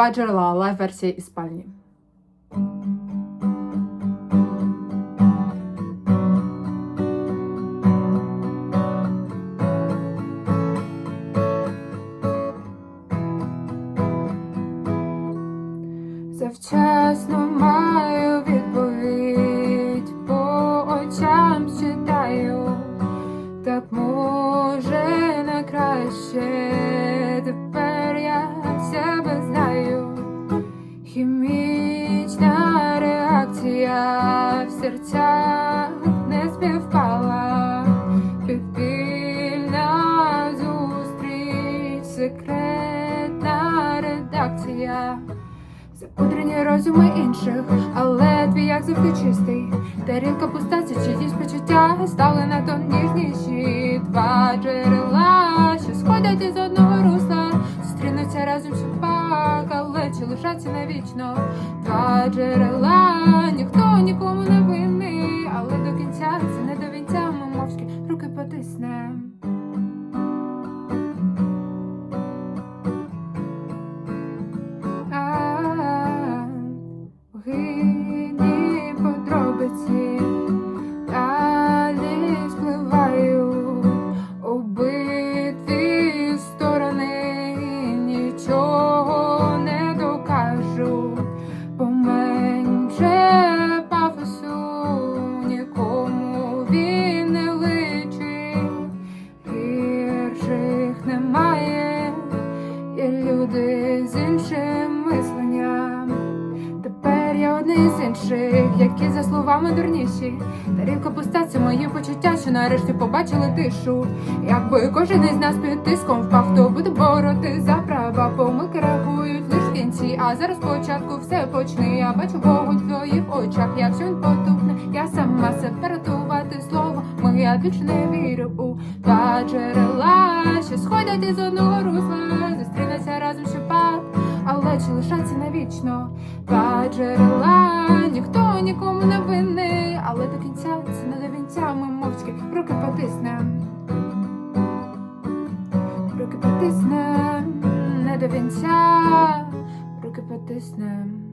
Два джерела, лайв-версія із спальні. Завчасно маю відповідь, по очам читаю, так Хімічна реакція в серцях не співпала. Підпільна зустріч, секретна редакція. Запудрені розуми інших, але твій як завжди чистий. Тарілка пуста, це чиїсь почуття стали надто ніжніші. Два джерела, що сходять із одного русла, зустрінуться разом чи лишаться навічно? Два джерела, ніхто нікому не Одне із інших, які за словами дурніші. Тарілка пуста, це мої почуття, що нарешті побачили тишу. Якби кожен із нас під тиском впав, хто буде бороти за права. Помилки реагують лиш в кінці. А зараз спочатку все почни. Я бачу вогонь в твоїх очах. Якщо він потухне, я сама себе рятувати слово. Ми я більше не вірю у два джерела, що сходять із одного русла. Чи лишаться навічно? Два джерела, ніхто нікому не винний, але до кінця це не до вінця. Ми мовчки руки потиснем. Руки потиснем, не до вінця, руки потиснем.